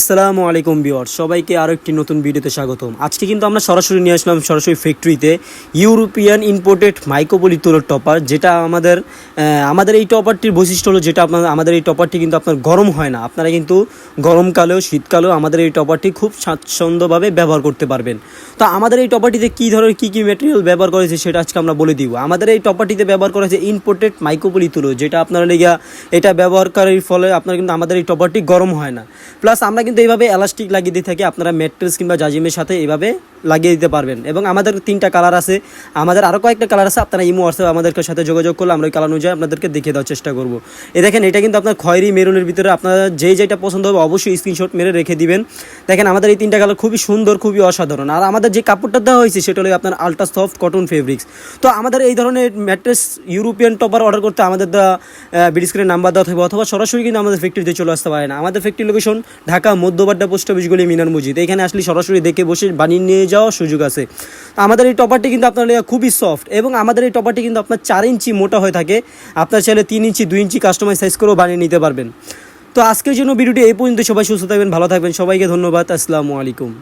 আসসালামু আলাইকুম বিওর সবাইকে আরও একটি নতুন ভিডিওতে স্বাগতম। আজকে কিন্তু আমরা সরাসরি নিয়ে আসলাম সরাসরি ফ্যাক্টরিতে ইউরোপিয়ান ইম্পোর্টেড মাইক্রোপলি তুলোর টপার যেটা আমাদের আমাদের এই টপারটির বৈশিষ্ট্য হলো যেটা আপনার, আমাদের এই টপারটি কিন্তু আপনার গরম হয় না। আপনারা কিন্তু গরমকালেও, শীতকালেও আমাদের এই টপারটি খুব স্বাচ্ছন্দ্যভাবে ব্যবহার করতে পারবেন। তো আমাদের এই টপারটিতে কী ধরনের, কী কী ম্যাটেরিয়াল ব্যবহার করেছে সেটা আজকে আমরা বলে দিব। আমাদের এই টপারটিতে ব্যবহার করা হয়েছে ইম্পোর্টেড মাইক্রোপলি তুলো যেটা আপনারা লেগিয়া এটা ব্যবহারকারীর ফলে আপনার কিন্তু আমাদের এই টপারটি গরম হয় না। প্লাস আমরা কিন্তু এইভাবে এলাস্টিক লাগিয়ে দিয়ে থাকি, আপনারা ম্যাট্রেস কিংবা জাজিমের সাথে এইভাবে লাগিয়ে দিতে পারবেন। এবং আমাদের তিনটা কালার আছে। আমাদের আরও কয়েকটা কালার আছে, আপনারা ইমো হোয়াটসঅ্যাপ আমাদের সাথে যোগাযোগ করলে আমরা ওই কালার অনুযায়ী আপনাদেরকে দেখিয়ে দেওয়ার চেষ্টা করব। এ দেখেন, এটা কিন্তু আপনার খয়েরি মেরুনের ভিতরে আপনারা যেই যেটা পছন্দ হবে অবশ্যই স্ক্রিনশট মেরে রেখে দিবেন। দেখেন, আমাদের এই তিনটা কালার খুবই সুন্দর, খুবই অসাধারণ। আর আমাদের যে কাপড়টা দেওয়া হয়েছে, সেটা হলো আপনার আলট্রা সফট কটন ফেব্রিক্স তো আমাদের এই ধরনের ম্যাট্রেস ইউরোপিয়ান টপার অর্ডার করতে আমাদের দেওয়া বিডি স্ক্রিনের নাম্বার দেওয়া থাকবে, অথবা সরাসরি কিন্তু আমাদের ফ্যাক্টরিতে চলে আসতে পারে না। আমাদের factory location Dhaka Madhya Badda post অফিসগুলি Minar Masjid. এখানে আসলে সরাসরি দেখে বসে বানিয়ে নিয়ে যাওয়ার সুযোগ আছে। আমাদের এই টপারটি কিন্তু আপনার খুবই সফট এবং আমাদের এই টপারটি কিন্তু আপনার চার ইঞ্চি মোটা হয়ে থাকে। আপনার চাইলে তিন ইঞ্চি, দুই ইঞ্চি কাস্টমাইজ সাইজ করেও বানিয়ে নিতে পারবেন। তো আজকের জন্য ভিডিওটি এই পর্যন্ত সবাই সুস্থ থাকবেন, ভালো থাকবেন। সবাইকে ধন্যবাদ। আসসালামু আলাইকুম।